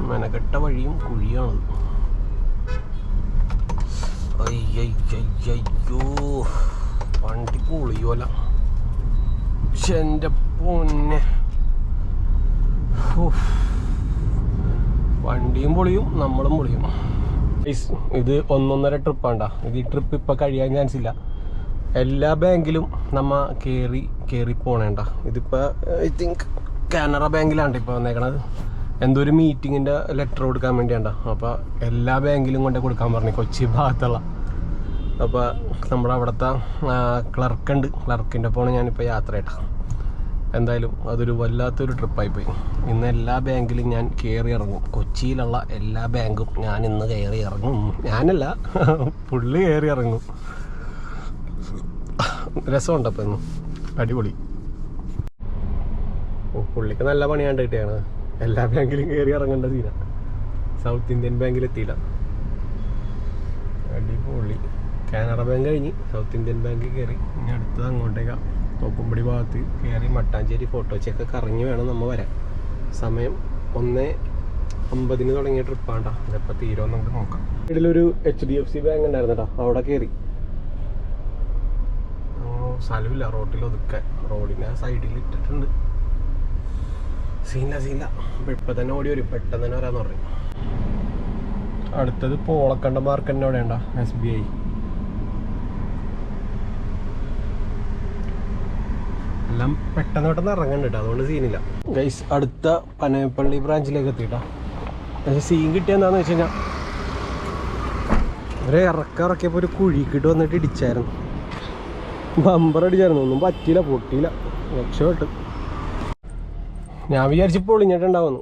മെനക്കെട്ട വഴിയും കുഴിയാണത് അയ്യോ വണ്ടി പൊളിയോല. പക്ഷെ എന്റെ പൊന്നെ. വണ്ടിയും പൊളിയും നമ്മളും പൊളിയും. ഇത് ഒന്നൊന്നര ട്രിപ്പാണ്ടാ. ഇത് ഈ ട്രിപ്പ് ഇപ്പം കഴിയാൻ ചാൻസ് ഇല്ല. എല്ലാ ബാങ്കിലും നമ്മ കയറി കയറി പോണേണ്ട. ഇതിപ്പോൾ ഐ തിങ്ക് കാനറ ബാങ്കിലാണ് ഇപ്പോൾ വന്നേക്കണത്. എന്തോ ഒരു മീറ്റിങ്ങിന്റെ ലെറ്റർ കൊടുക്കാൻ വേണ്ടിയാണ് അപ്പോൾ എല്ലാ ബാങ്കിലും കൊണ്ടേ കൊടുക്കാൻ പറഞ്ഞു കൊച്ചി ഭാഗത്തുള്ള. അപ്പോൾ നമ്മുടെ അവിടുത്തെ ക്ലർക്ക് ഉണ്ട്. ക്ലർക്കിന്റെ പോണ് ഞാനിപ്പോൾ യാത്ര ചെയ്യട്ടെ എന്തായാലും അതൊരു വല്ലാത്തൊരു ട്രിപ്പായി പോയി. ഇന്ന് എല്ലാ ബാങ്കിലും ഞാൻ കയറി ഇറങ്ങും. കൊച്ചിയിലുള്ള എല്ലാ ബാങ്കും ഞാൻ ഇന്ന് കയറി ഇറങ്ങും. ഞാനല്ല പുള്ളി കയറി ഇറങ്ങും. രസമുണ്ട് അപ്പം ഇന്ന്? അടിപൊളി. പുള്ളിക്ക് നല്ല പണിയാണ്ട് കിട്ടിയാണ്? എല്ലാ ബാങ്കിലും കയറി ഇറങ്ങേണ്ട തീര സൗത്ത് ഇന്ത്യൻ ബാങ്കിൽ എത്തിയില്ല. അടിപൊളി. കാനറ ബാങ്ക് കഴിഞ്ഞ് സൗത്ത് ഇന്ത്യൻ ബാങ്കിൽ കയറി ഇനി അടുത്തത് അങ്ങോട്ടേക്കാം. തോപ്പുംപടി ഭാഗത്ത് കയറി മട്ടാഞ്ചേരി ഫോട്ടോ ഫോട്ടോച്ചൊക്കെ കറങ്ങി വേണം നമ്മൾ വരാൻ. സമയം ഒന്ന് അമ്പതിന് തുടങ്ങിയ ട്രിപ്പാണ്ടാ ഇതെപ്പോൾ തീരുമെന്ന് നമുക്ക് നോക്കാം. ഇതിലൊരു H D F C bank ഉണ്ടായിരുന്നട്ടാ. അവിടെ കയറി സ്ഥലമില്ല. റോട്ടിൽ ഒതുക്കാൻ. റോഡിനെ സൈഡിൽ ഇട്ടിട്ടുണ്ട്. സീനില്ല സീനില്ല ഇപ്പൊ തന്നെ ഓടി വരും. പെട്ടെന്ന് തന്നെ പറഞ്ഞു. അടുത്തത് പോളക്കണ്ട മാർക്കറ്റിന്റെ അവിടെ ഉണ്ടോ? എസ് ബി ഐ എല്ലാം പെട്ടെന്ന് പെട്ടെന്ന് ഇറങ്ങണ്ട അതുകൊണ്ട് സീനില്ല. ഗൈസ് അടുത്ത പനയപ്പള്ളി ബ്രാഞ്ചിലേക്ക് എത്തിയിട്ടാ പക്ഷെ സീൻ കിട്ടിയെന്താന്ന് വെച്ച് കഴിഞ്ഞാൽ ഒരു ഇറക്കം ഇറക്കിയപ്പോൾ ഒരു കുഴിക്കിട്ട് വന്നിട്ട് ഇടിച്ചായിരുന്നു. ബമ്പർ അടിച്ചായിരുന്നു. ഒന്നും പറ്റിയില്ല പൊട്ടിയില്ല. രക്ഷപ്പെട്ടു. ഞാൻ വിചാരിച്ചപ്പോൾ പൊളിഞ്ഞിട്ടുണ്ടാവുന്നു